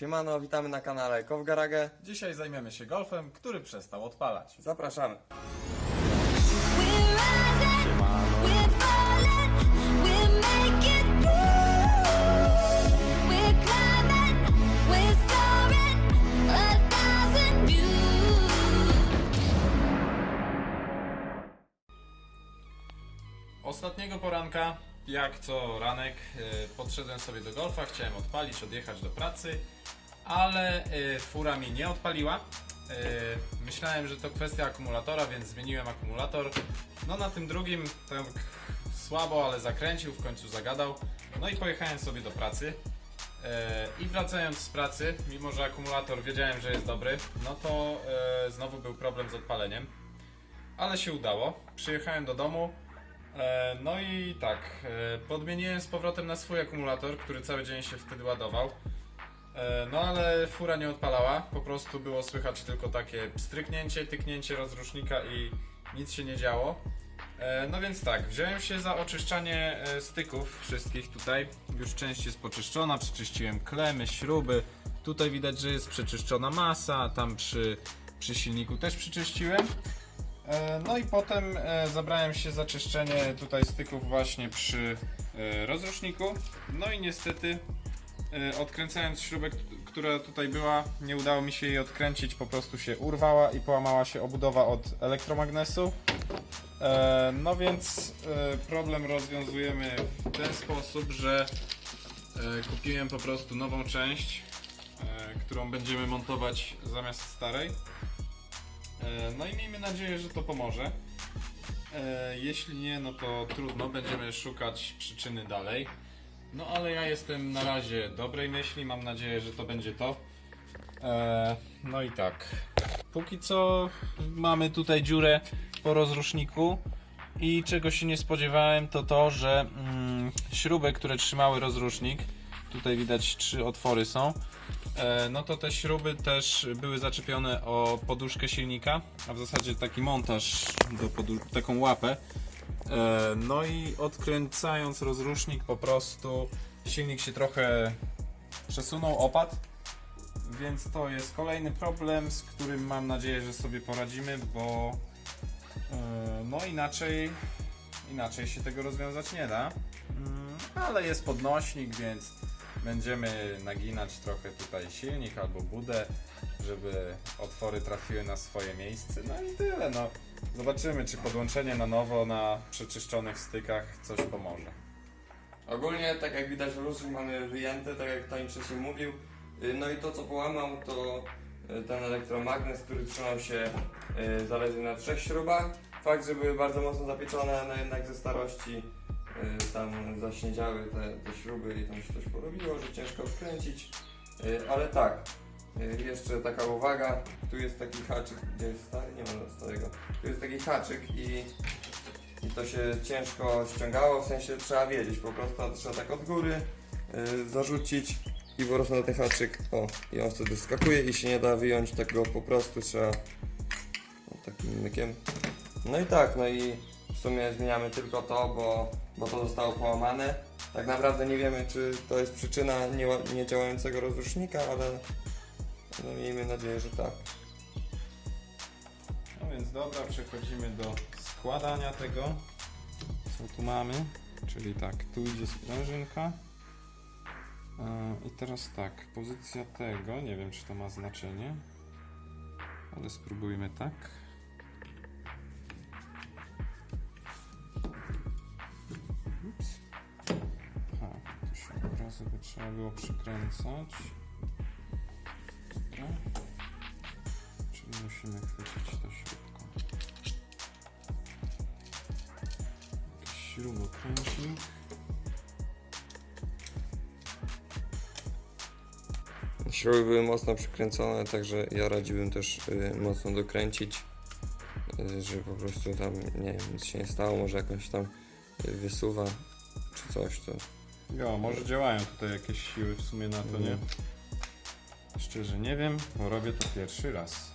Siemano, witamy na kanale Kowgarage. Dzisiaj zajmiemy się golfem, który przestał odpalać. Zapraszamy. Ostatniego poranka, jak co ranek, e, podszedłem sobie do golfa, chciałem odpalić, odjechać do pracy, ale e, fura mi nie odpaliła. E, Myślałem, że to kwestia akumulatora, więc zmieniłem akumulator. No na tym drugim tak słabo, ale zakręcił, w końcu zagadał. No i pojechałem sobie do pracy. I wracając z pracy, mimo że akumulator wiedziałem, że jest dobry, no to znowu był problem z odpaleniem. Ale się udało. Przyjechałem do domu. E, no i tak, e, podmieniłem z powrotem na swój akumulator, który cały dzień się wtedy ładował. E, no ale fura nie odpalała, po prostu było słychać tylko takie stryknięcie, tyknięcie rozrusznika i nic się nie działo. No więc tak, wziąłem się za oczyszczanie styków wszystkich tutaj. Już część jest poczyszczona, przeczyściłem klemy, śruby. Tutaj widać, że jest przeczyszczona masa, tam przy, przy silniku też przyczyściłem. E, No i potem e, zabrałem się za czyszczenie tutaj styków właśnie przy e, rozruszniku. No i niestety odkręcając śrubę, która tutaj była, nie udało mi się jej odkręcić, po prostu się urwała i połamała się obudowa od elektromagnesu. No więc problem rozwiązujemy w ten sposób, że kupiłem po prostu nową część, którą będziemy montować zamiast starej. E, No i miejmy nadzieję, że to pomoże. E, Jeśli nie, no to trudno, będziemy szukać przyczyny dalej. No ale ja jestem na razie dobrej myśli, mam nadzieję, że to będzie to. E, No i tak. Póki co mamy tutaj dziurę po rozruszniku i czego się nie spodziewałem to to, że mm, śruby, które trzymały rozrusznik, tutaj widać trzy otwory są, no to te śruby też były zaczepione o poduszkę silnika, a w zasadzie taki montaż do taką łapę. E, No i odkręcając rozrusznik po prostu silnik się trochę przesunął, opadł. Więc to jest kolejny problem, z którym mam nadzieję, że sobie poradzimy, bo e, no inaczej inaczej się tego rozwiązać nie da. Mm, Ale jest podnośnik, więc będziemy naginać trochę tutaj silnik albo budę, żeby otwory trafiły na swoje miejsce. No i tyle. No. Zobaczymy, czy podłączenie na nowo na przeczyszczonych stykach coś pomoże. Ogólnie, tak jak widać, różnik mamy wyjęty, tak jak Toni wcześniej mówił. Y, No i to, co połamał, to y, ten elektromagnes, który trzymał się y, zaledwie na trzech śrubach. Fakt, że były bardzo mocno zapieczone, no jednak ze starości tam zaśniedziały te, te śruby i tam się coś porobiło, że ciężko odkręcić. Y, Ale tak, y, jeszcze taka uwaga, tu jest taki haczyk, gdzie jest stary? Nie ma starego. Tu jest taki haczyk i i to się ciężko ściągało, w sensie trzeba wiedzieć, po prostu trzeba tak od góry y, zarzucić i po prostu na ten haczyk, o, i on wtedy skakuje i się nie da wyjąć tego po prostu, trzeba o, takim mykiem. No i tak, no i w sumie zmieniamy tylko to, bo, bo to zostało połamane. Tak naprawdę nie wiemy, czy to jest przyczyna niedziałającego rozrusznika, ale no, miejmy nadzieję, że tak. No więc dobra, przechodzimy do składania tego, co tu mamy. Czyli tak, tu idzie sprężynka. E, I teraz tak, pozycja tego, nie wiem czy to ma znaczenie, ale spróbujmy tak. Trzeba było przykręcać. Dobra. Czyli musimy chwycić to śrubką. Jakiś śrubokrętnik. Śruby były mocno przykręcone, także ja radziłbym też y, mocno dokręcić, y, żeby po prostu tam, nie wiem, nic się nie stało, może jakąś tam y, wysuwa czy coś, to Jo, może działają tutaj jakieś siły w sumie na to, nie? Mhm. Szczerze nie wiem, bo robię to pierwszy raz.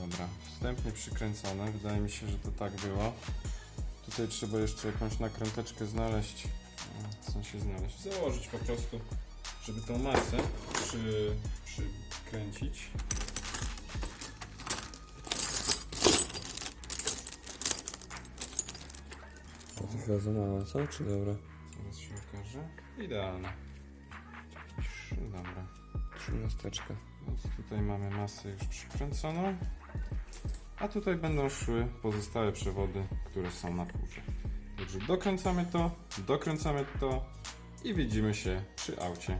Dobra, wstępnie przykręcone, wydaje mi się, że to tak było. Tutaj trzeba jeszcze jakąś nakręteczkę znaleźć. E, Co się znaleźć? Założyć po prostu, żeby tą masę przy. To chyba za mało, co? Czy dobra? Zaraz się okaże. Idealne. Trzy, Dobra. Trzynasteczka. Więc tutaj mamy masę już przykręconą. A tutaj będą szły pozostałe przewody, które są na furze. Także dokręcamy to, dokręcamy to i widzimy się przy aucie.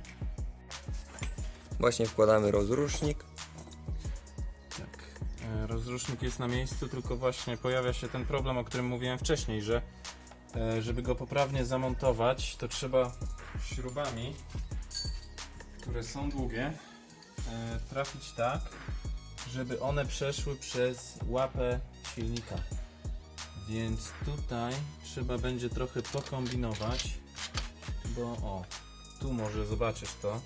Właśnie wkładamy rozrusznik. Tak. E, Rozrusznik jest na miejscu, tylko właśnie pojawia się ten problem, o którym mówiłem wcześniej, że żeby go poprawnie zamontować, to trzeba śrubami, które są długie, e, trafić tak, żeby one przeszły przez łapę silnika. Więc tutaj trzeba będzie trochę pokombinować, bo o, tu może zobaczysz to.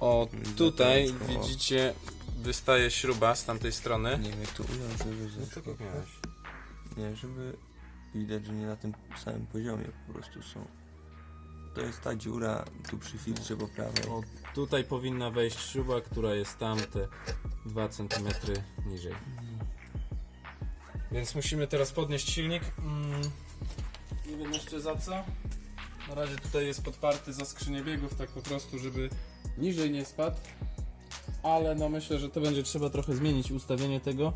O, tutaj widzicie, wystaje śruba z tamtej strony. Nie wiem jak to ująć, żeby No jak miałeś. Nie, żeby widać, że nie na tym samym poziomie po prostu są. To jest ta dziura tu przy filtrze po prawej. O, tutaj powinna wejść śruba, która jest tamte 2 cm niżej. Więc musimy teraz podnieść silnik. Mm, nie wiem jeszcze za co. Na razie tutaj jest podparty za skrzynię biegów, tak po prostu, żeby niżej nie spadł. Ale no myślę, że to będzie trzeba trochę zmienić ustawienie tego,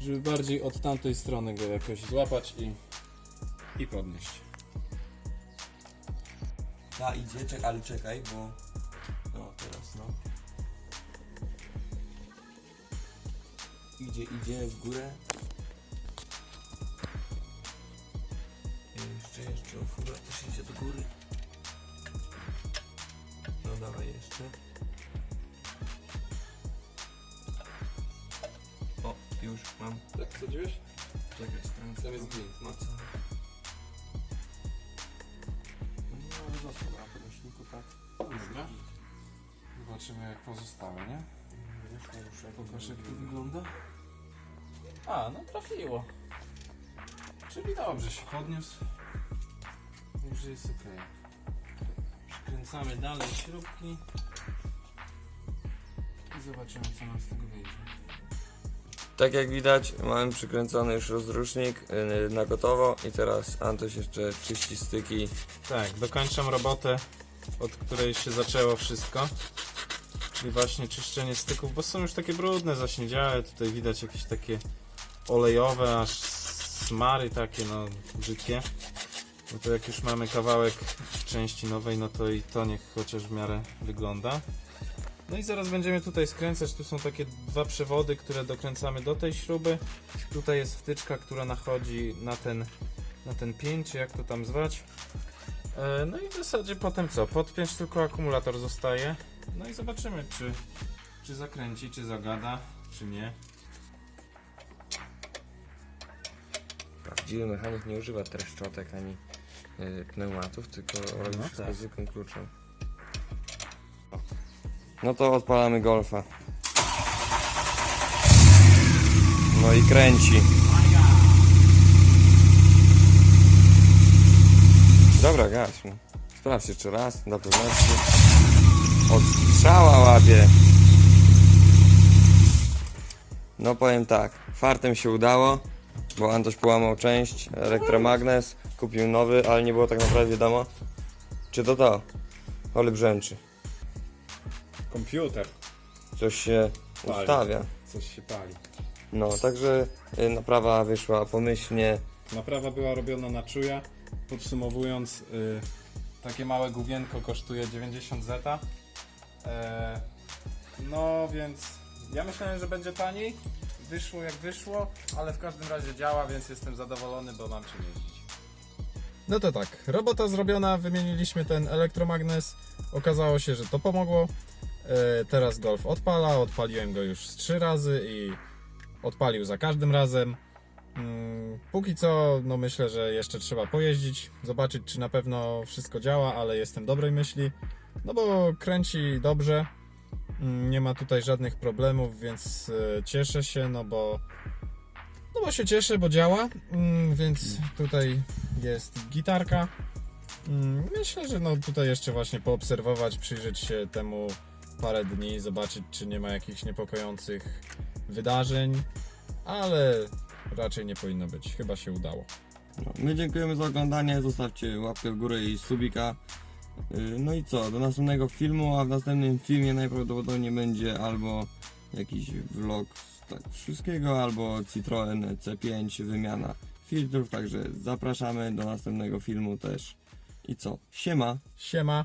żeby bardziej od tamtej strony go jakoś złapać i, i podnieść. Ta idzie, czek, ale czekaj, bo... No teraz no. Idzie, idzie w górę. Jeszcze, jeszcze, o też idzie do góry. No dawaj jeszcze. Już mam. Tak, wsadziłeś? Czekaj, skręcę. Tam jest gwint, no. No został na podnośniku, tak? Dobra. Zobaczymy jak pozostałe, nie? Pokaż jak to wygląda. A, no trafiło. Czyli dobrze się podniósł. Już jest ok. Przykręcamy dalej śrubki. I zobaczymy co nam z tego wyjdzie. Tak jak widać, mamy przykręcony już rozrusznik yy, na gotowo i teraz Antoś jeszcze czyści styki. Tak, dokończam robotę, od której się zaczęło wszystko. Czyli właśnie czyszczenie styków, bo są już takie brudne, zaśniedziałe. Tutaj widać jakieś takie olejowe, aż smary takie, no brzydkie. No to jak już mamy kawałek części nowej, no to i to niech chociaż w miarę wygląda. No i zaraz będziemy tutaj skręcać. Tu są takie dwa przewody, które dokręcamy do tej śruby. Tutaj jest wtyczka, która nachodzi na ten, na ten czy jak to tam zwać. E, No i w zasadzie potem co? Podpiąć tylko akumulator zostaje. No i zobaczymy, czy, czy zakręci, czy zagada, czy nie. Prawdziwy mechanik nie używa treszczotek ani yy, pneumatów, tylko robi No wszystko tak. zwykłym kluczem. No to odpalamy golfa. No i kręci. Dobra, gaś. Sprawdź jeszcze raz, dla pewności. Od strzała łapie. No powiem tak, fartem się udało, bo Antoś połamał część, elektromagnes, kupił nowy, ale nie było tak naprawdę wiadomo, czy to to. Ole brzęczy. Komputer. Coś się Pali. ustawia. Coś się pali. No, także y, naprawa wyszła pomyślnie. Naprawa była robiona na czuja. Podsumowując, y, takie małe główienko kosztuje 90 zeta. E, no więc ja myślałem, że będzie taniej. Wyszło jak wyszło, ale w każdym razie działa, więc jestem zadowolony, bo mam czym jeździć. No to tak, robota zrobiona, wymieniliśmy ten elektromagnes. Okazało się, że to pomogło. E, teraz Golf odpala, odpaliłem go już trzy razy i odpalił za każdym razem. Mm, Póki co, no myślę, że jeszcze trzeba pojeździć, zobaczyć czy na pewno wszystko działa, ale jestem dobrej myśli. No bo kręci dobrze, mm, nie ma tutaj żadnych problemów, więc e, cieszę się, no bo no bo się cieszę, bo działa, mm, więc tutaj jest gitarka. Myślę, że no tutaj jeszcze właśnie poobserwować, przyjrzeć się temu parę dni, zobaczyć czy nie ma jakichś niepokojących wydarzeń, ale raczej nie powinno być. Chyba się udało. No, my dziękujemy za oglądanie, zostawcie łapkę w górę i subika. Y, No i co, do następnego filmu, a w następnym filmie najprawdopodobniej będzie albo jakiś vlog z tak wszystkiego, albo Citroen C5 wymiana filtrów, także zapraszamy do następnego filmu też. I co, siema! Siema!